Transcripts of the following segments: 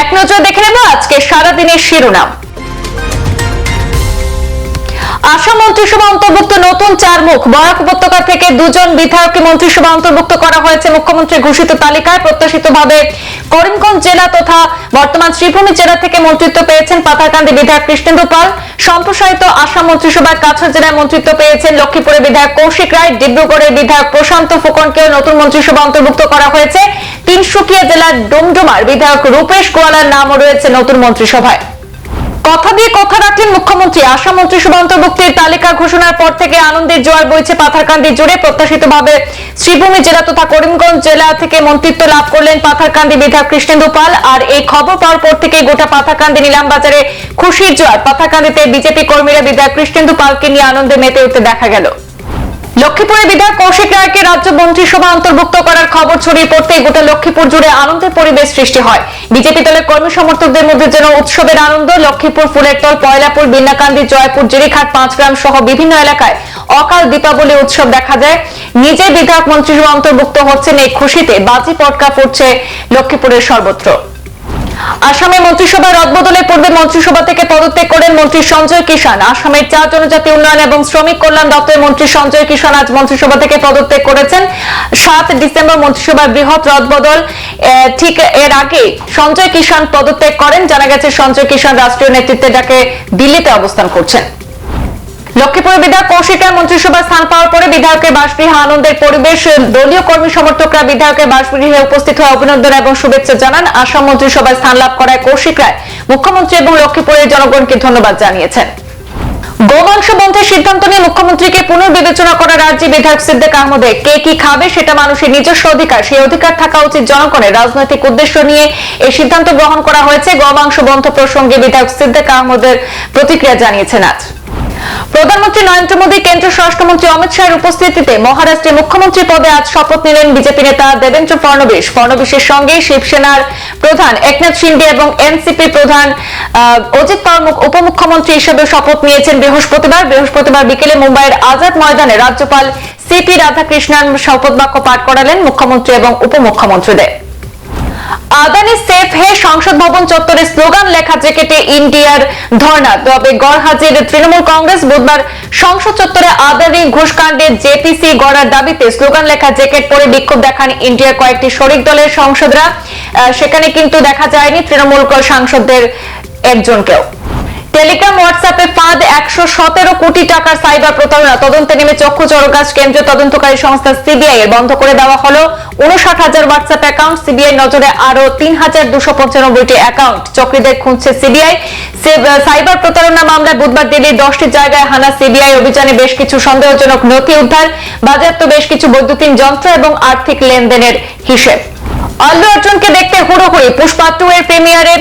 এক নজর দেখে নেব আজকে সারাদিনের শিরোনাম। আসাম মন্ত্রিসভা অন্তর্ভুক্ত নতুন চার মুখ। বরাক উপত্যকা থেকে দুজন বিধায়ককে মন্ত্রিসভা অন্তর্ভুক্ত করা হয়েছে মুখ্যমন্ত্রী ঘোষিত তালিকায়। প্রত্যাশিতভাবে করিমগঞ্জ জেলা তথা বর্তমান শ্রীভূমি জেলা থেকে মন্ত্রিত্ব পেয়েছেন পাথারকান্দি বিধায়ক কৃষ্ণেন্দু পাল। সম্প্রসারিত আসাম মন্ত্রিসভায় কাছাড় জেলায় মন্ত্রিত্ব পেয়েছেন লক্ষ্মীপুরের বিধায়ক কৌশিক রায়। ডিব্রুগড়ের বিধায়ক প্রশান্ত ফুকনকেও নতুন মন্ত্রিসভা অন্তর্ভুক্ত করা হয়েছে। তিনসুকিয়া জেলার ডুমডুমার বিধায়ক রূপেশ গোয়ালার নামও রয়েছে নতুন মন্ত্রিসভায়। কথা দিয়ে কথা রাখলেন মুখ্যমন্ত্রী। আসাম মন্ত্রিসভা অন্তর্ভুক্তির তালিকা ঘোষণার পর থেকে আনন্দের জোয়ার বইছে পাথারকান্দি জুড়ে প্রত্যাশিতভাবে শ্রীভূমি জেলা তথা করিমগঞ্জ জেলা থেকে মন্ত্রিত্ব লাভ করলেন পাথারকান্দি বিধায়ক কৃষ্ণেন্দু পাল। আর এই খবর পাওয়ার পর থেকে গোটা পাথারকান্দি নিলাম বাজারে খুশির জোয়ার। পাথারকান্দিতে বিজেপি কর্মীরা বিধায়ক কৃষ্ণেন্দু পালকে নিয়ে আনন্দে মেতে উঠতে দেখা গেল। লক্ষ্মীপুরে বিধায়ক কৌশিক রায়কে রাজ্য মন্ত্রিসভা অন্তর্ভুক্ত করার খবর ছড়িয়ে পড়তে গোটা লক্ষ্মীপুর জুড়ে আনন্দের পরিবেশ সৃষ্টি হয়। বিজেপি দলের কর্মী সমর্থকদের মধ্যে যেন উৎসবের আনন্দ, লক্ষ্মীপুর ফুলেরতল পয়লাপুর বিন্নাকান্দি জয়পুর, জিরিঘাট, পাঁচগ্রাম সহ বিভিন্ন এলাকায় অকাল দীপাবলি উৎসব দেখা যায়। নিজে বিধায়ক মন্ত্রিসভা অন্তর্ভুক্ত হচ্ছেন এই খুশিতে, বাজি পটকা পড়ছে লক্ষ্মীপুরের সর্বত্র। আসামে মন্ত্রিসভা রদবদলের পূর্বে মন্ত্রিসভা থেকে পদত্যাগ করেন মন্ত্রী সঞ্জয় কিষান আসামের চা জনজাতি উন্নয়ন এবং শ্রমিক কল্যাণ দপ্তরের মন্ত্রী সঞ্জয় কিষান আজ মন্ত্রিসভা থেকে পদত্যাগ করেছেন। সাত ডিসেম্বর মন্ত্রিসভার বৃহৎ রদবদল ঠিক এর আগে সঞ্জয় কিষান পদত্যাগ করেন। জানা গেছে, সঞ্জয় কিষান রাষ্ট্রীয় নেতৃত্বে ডাকে দিল্লিতে অবস্থান করছেন। লক্ষ্মীপুর বিধায়ক কৌশিক মন্ত্রিসভায় স্থান পাওয়ার পরে বিধায়কের বাসগৃহে আনন্দের পরিবেশ দলীয় কর্মী সমর্থকরা বিধায়কের বাসগৃহে উপস্থিত হয়ে অভিনন্দন এবং শুভেচ্ছা জানান। আসাম মন্ত্রিসভায় স্থান লাভ করায় কৌশিক রায়, মুখ্যমন্ত্রী এবং লক্ষ্মীপুরের জনগণকে ধন্যবাদ জানিয়েছেন। গোমাংস বন্ধের সিদ্ধান্ত নিয়ে মুখ্যমন্ত্রীকে পুনর্বিবেচনা করার রাজ্যে বিধায়ক সিদ্দিক আহমদে কে কি খাবে সেটা মানুষের নিজস্ব অধিকার, সেই অধিকার থাকা উচিত জনগণের। রাজনৈতিক উদ্দেশ্য নিয়ে এই সিদ্ধান্ত গ্রহণ করা হয়েছে। গোমাংস বন্ধ প্রসঙ্গে বিধায়ক সিদ্দিক আহমদের প্রতিক্রিয়া জানিয়েছেন আজ। প্রধানমন্ত্রী নরেন্দ্র মোদী, কেন্দ্রীয় স্বরাষ্ট্রমন্ত্রী অমিত শাহের উপস্থিতিতে মহারাষ্ট্রে মুখ্যমন্ত্রী পদে আজ শপথ নিলেন বিজেপি নেতা দেবেন্দ্র ফডনবিস ফডনবিসের সঙ্গে শিবসেনার প্রধান একনাথ শিন্ডে এবং এনসিপি প্রধান অজিত পাওয়ার উপমুখ্যমন্ত্রী হিসেবে শপথ নিয়েছেন বৃহস্পতিবার। বৃহস্পতিবার বিকেলে মুম্বাইয়ের আজাদ ময়দানে রাজ্যপাল সিপি রাধাকৃষ্ণন শপথ বাক্য পাঠ করালেন মুখ্যমন্ত্রী এবং উপমুখ্যমন্ত্রীদের। আদানি সেফ হে সংসদ ভবন চত্বরে স্লোগান লেখা জেকেটে ইন্ডিয়ার ধর্ণা। তবে গড়হাজির তৃণমূল কংগ্রেস বুধবার সংসদ চত্বরে আদানি ঘুষকাণ্ডে জেপিসি গড়ার দাবিতে স্লোগান লেখা জেকেট পরে বিক্ষোভ দেখান ইন্ডিয়ার কয়েকটি শরিক দলের সংসদরা। সেখানে কিন্তু দেখা যায়নি তৃণমূল সাংসদদের একজনকেও। টেলিগ্রাম হোয়াটসঅ্যাপে ফাঁদ একশো সতেরো কোটি টাকার সাইবার প্রতারণা। তদন্তে নেমে চক্ষু চরকাজ কেন্দ্রীয় তদন্তকারী সংস্থা সিবিআই এর বন্ধ করে দেওয়া হলো। উনষাট হাজার হোয়াটসঅ্যাপ অ্যাকাউন্ট সিবিআই নজরে আরও তিন হাজার দুশো পঞ্চানব্বইটি অ্যাকাউন্ট চক্রীদের খুঁজছে সিবিআই। সাইবার প্রতারণা মামলায় বুধবার দিল্লির দশটি জায়গায় হানা সিবিআই অভিযানে বেশ কিছু সন্দেহজনক নথি উদ্ধার। বাজেয়াপ্ত বেশ কিছু বৈদ্যুতিন যন্ত্র এবং আর্থিক লেনদেনের হিসেব। আল্লু অর্জুনকে দেখতে হুড়োহুড়ি। পুষ্পা টু এর প্রিমিয়ারে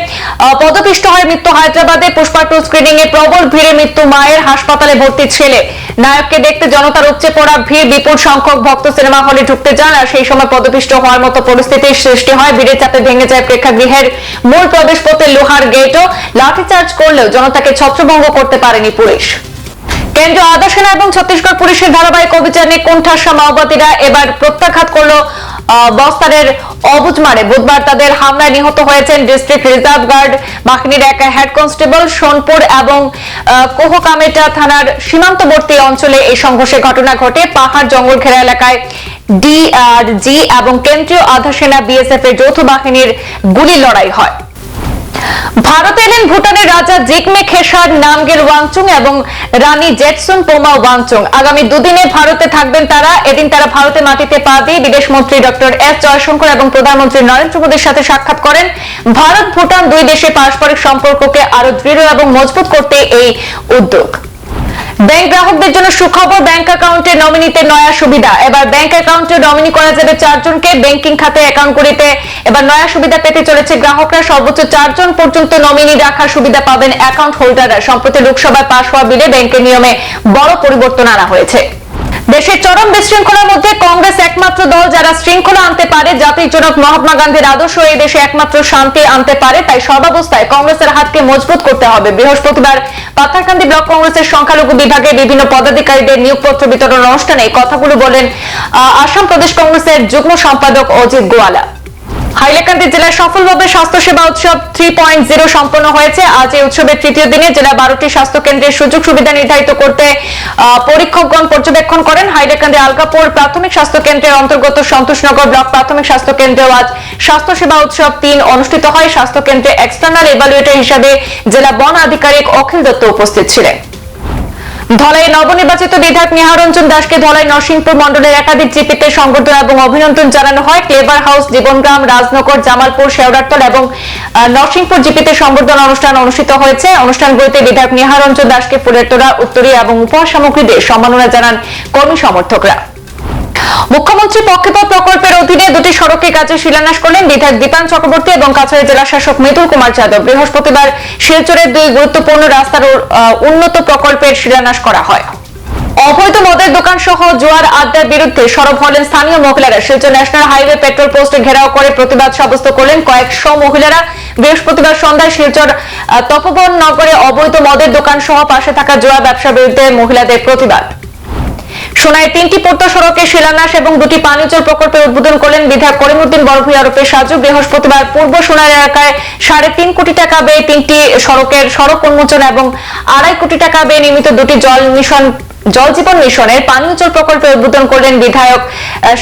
পদপিষ্ট হয়ে মৃত্যু হায়দ্রাবাদে। পুষ্পা টু স্ক্রিনিং এ প্রবল ভিড়ে মৃত্যু মায়ের হাসপাতালে ভর্তি ছেলে। নায়ককে দেখতে জনতার উপচে পড়া ভিড়, বিপুল সংখ্যক ভক্ত সিনেমা হলে ঢুকতে যান আর সেই সময় পদপিষ্ট হওয়ার মতো পরিস্থিতির সৃষ্টি হয়। ভিড়ের চাপে ভেঙে যায় প্রেক্ষাগৃহের মূল প্রবেশ পথে লোহার গেটও লাঠিচার্জ করলেও জনতাকে ছত্রভঙ্গ করতে পারেনি পুলিশ। কেন্দ্রীয় আধা এবং ছত্তিশগড় পুলিশের ধারাবাহিক অভিযানে কোণঠাসা মাওবাদীরা এবার প্রত্যাঘাত করল বস্তারের অবুজমারে বুধবার তাদের হামলায় নিহত হয়েছেন ডিস্ট্রিক্ট রিজার্ভ গার্ড বাহিনীর এক হেড কনস্টেবল সোনপুর এবং কোহকামেটা থানার সীমান্তবর্তী অঞ্চলে এই সংঘর্ষের ঘটনা ঘটে। পাহাড় জঙ্গল ঘেরা এলাকায় ডিআরজি এবং কেন্দ্রীয় আধা সেনা বিএসএফ এর যৌথ বাহিনীর গুলি লড়াই হয়। ভারতে এলেন ভুটানের রাজা জিগমে খেসার, নামগের ওয়াংচুং এবং রানী জেটসুন পোমা ওয়াংচুং। আগামী দুদিনে ভারতে থাকবেন তারা। এদিন তারা ভারতে মাটিতে পা দিয়ে বিদেশ মন্ত্রী ডক্টর এস জয়শঙ্কর এবং প্রধানমন্ত্রী নরেন্দ্র মোদীর সাথে সাক্ষাৎ করেন। ভারত ভুটান দুই দেশে পারস্পরিক সম্পর্ককে আরও দৃঢ় এবং মজবুত করতে এই উদ্যোগ। ব্যাংক গ্রাহকদের জন্য সুখবর, ব্যাংক অ্যাকাউন্টে নমিনিতে নয়া সুবিধা। এবার ব্যাংক অ্যাকাউন্টে নমিনি করা যাবে চারজনকে। ব্যাংকিং খাতে অ্যাকাউন্ট করিতে এবার নয়া সুবিধা পেতে চলেছে গ্রাহকরা। সর্বোচ্চ চারজন পর্যন্ত নমিনি রাখার সুবিধা পাবেন অ্যাকাউন্ট হোল্ডাররা। সম্প্রতি লোকসভায় পাশ হওয়া বিলে ব্যাংকের নিয়মে বড় পরিবর্তন আনা হয়েছে। দেশের চরম বিশৃঙ্খলার মধ্যে কংগ্রেস একমাত্র দল যারা শৃঙ্খলা আনতে পারে, জাতির জনক মহাত্মা গান্ধীর আদর্শ এই দেশে একমাত্র শান্তি আনতে পারে, তাই সর্বাবস্থায় কংগ্রেসের হাতকে মজবুত করতে হবে। বৃহস্পতিবার পাথারকান্দি ব্লক কংগ্রেসের সংখ্যালঘু বিভাগের বিভিন্ন পদাধিকারীদের নিয়োগপত্র বিতরণ অনুষ্ঠানে কথাগুলো বলেন আসাম প্রদেশ কংগ্রেসের যুগ্ম সম্পাদক অজিত গোয়ালা। হাইলাকান্দি জেলায় সফলভাবে স্বাস্থ্যসেবা উৎসব থ্রি পয়েন্ট জিরো সম্পন্ন হয়েছে। আজ এই উৎসবের তৃতীয় দিনে জেলা বারোটি স্বাস্থ্য কেন্দ্রের সুযোগ সুবিধা নির্ধারিত করতে পরীক্ষকগণ পর্যবেক্ষণ করেন। হাইলাকান্দি আলকাপুর প্রাথমিক স্বাস্থ্য কেন্দ্রের অন্তর্গত সন্তোষনগর ব্লক প্রাথমিক স্বাস্থ্য কেন্দ্রেও আজ স্বাস্থ্যসেবা উৎসব তিন অনুষ্ঠিত হয়। স্বাস্থ্য কেন্দ্রে এক্সটার্নাল এভালুয়েটর হিসাবে জেলা বন আধিকারিক অখিল দত্ত উপস্থিত ছিলেন। ধলাই নবনির্বাচিত বিধায়ক নিহারঞ্জন দাসকে ধলাই নরসিংপুর মন্ডলের একাধিক জিপিতে সংবর্ধনা এবং অভিনন্দন জানানো হয়। ক্লেভার হাউস, জীবনগ্রাম, রাজনগর, জামালপুর শেওড়াতল এবং নরসিংপুর জিপিতে সংবর্ধনা অনুষ্ঠান অনুষ্ঠিত হয়েছে। অনুষ্ঠানগুলিতে বিধায়ক নিহারঞ্জন দাসকে ফুলের তোড়া, উত্তরী এবং উপহার সামগ্রী দিয়ে সম্মাননা জানান কর্মী সমর্থকরা। মুখ্যমন্ত্রী পক্ষেপথ প্রকল্পের অধীনে দুটি সড়কের কাজে শিলান্যাস করলেন বিধায়ক দীপান চক্রবর্তী এবং কাছাড়ি জেলা শাসক মৃদুল কুমার যাদব। বৃহস্পতিবার শিলচরের দুই গুরুত্বপূর্ণ রাস্তার উন্নত প্রকল্পের শিলান্যাস করা হয়। অবৈধ মদের দোকান সহ জোয়ার আড্ডার বিরুদ্ধে সরব হলেন স্থানীয় মহিলারা। শিলচর ন্যাশনাল হাইওয়ে পেট্রোল পোস্টে ঘেরাও করে প্রতিবাদ সাব্যস্ত করলেন কয়েকশো মহিলারা। বৃহস্পতিবার সন্ধ্যায় শিলচর তপবন নগরে অবৈধ মদের দোকান সহ পাশে থাকা জোয়া ব্যবসার বিরুদ্ধে মহিলাদের প্রতিবাদ। সোনায় তিনটি পূর্ত সড়কের শিলান্যাস এবং দুটি জল প্রকল্পের উদ্বোধন করলেন বিধায়ক করিমউদ্দিন বড়ভূই আরোপের সাজু। বৃহস্পতিবার পূর্ব সোনার এলাকায় সাড়ে তিন কোটি টাকা ব্যয়ে তিনটি সড়কের সড়ক উন্মোচন এবং আড়াই কোটি টাকা ব্যয়ে নির্মিত দুটি জল মিশন, জল জীবন মিশনের পানীয় জল উদ্বোধন করলেন বিধায়ক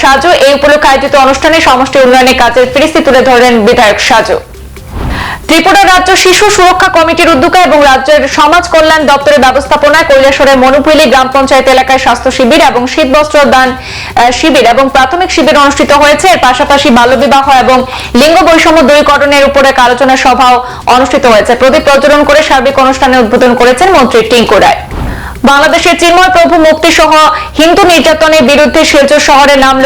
সাজু। এই উপলক্ষে আয়োজিত অনুষ্ঠানে সমষ্টি উন্নয়নের কাজের ফিরিস্তি তুলে ধরলেন বিধায়ক সাজু। ত্রিপুরা রাজ্য শিশু সুরক্ষা কমিটির উদ্যোগে এবং রাজ্যের সমাজ কল্যাণ দপ্তরের ব্যবস্থাপনায় কৈলাসরের মনুপুলি গ্রাম পঞ্চায়েত এলাকায় স্বাস্থ্য শিবির এবং শীত বস্ত্র দান শিবির এবং প্রাথমিক শিবির অনুষ্ঠিত হয়েছে। এর পাশাপাশি বাল্যবিবাহ এবং লিঙ্গ বৈষম্য দূরীকরণের উপরে আলোচনা সভাও অনুষ্ঠিত হয়েছে। প্রদীপ প্রজ্বলন করে সার্বিক অনুষ্ঠানে উদ্বোধন করেছেন মন্ত্রী টিঙ্কু রায়। বাংলাদেশের চিন্ময় প্রভু মুক্তি সহ হিন্দু নির্যাতনের বিরুদ্ধে শিলচর শহরে নামল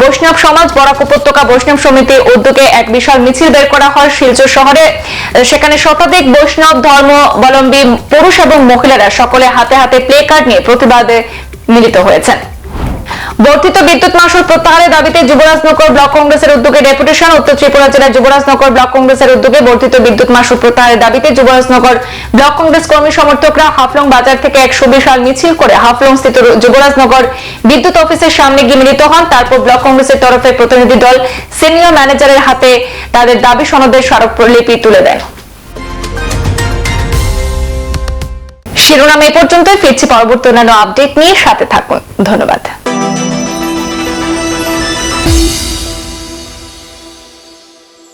বৈষ্ণব সমাজ, বরাক উপত্যকা বৈষ্ণব সমিতির উদ্যোগে এক বিশাল মিছিল বের করা হয় শিলচর শহরে। সেখানে শতাধিক বৈষ্ণব ধর্মাবলম্বী পুরুষ এবং মহিলারা সকলে হাতে হাতে প্লে কার্ড নিয়ে প্রতিবাদে মিলিত হয়েছেন। বর্ধিত বিদ্যুৎ মাসুল প্রত্যাহারের দাবিতে যুবরাজনগর ব্লক কংগ্রেসের উদ্যোগে ডেপুটেশন, উত্তর ত্রিপুরা জেলার যুবরাজনগর ব্লক কংগ্রেসের উদ্যোগে বর্ধিত বিদ্যুৎ মাসুল প্রত্যাহারের দাবিতে যুবরাজনগর ব্লক কংগ্রেস কর্মী সমর্থকরা হাফলং বাজার থেকে একশো বিশাল মিছিল করে হাফলং স্থিত যুবরাজনগর বিদ্যুৎ অফিসের সামনে গিয়ে মিলিত হন। তারপর ব্লক কংগ্রেসের তরফে প্রতিনিধি দল সিনিয়র ম্যানেজারের হাতে তাদের দাবি সনদের স্মারকলিপি তুলে দেন। শিরোনাম এ পর্যন্তই। ফিরছি পরবর্তী অন্যান্য আপডেট নিয়ে সাথে থাকুন। ধন্যবাদ।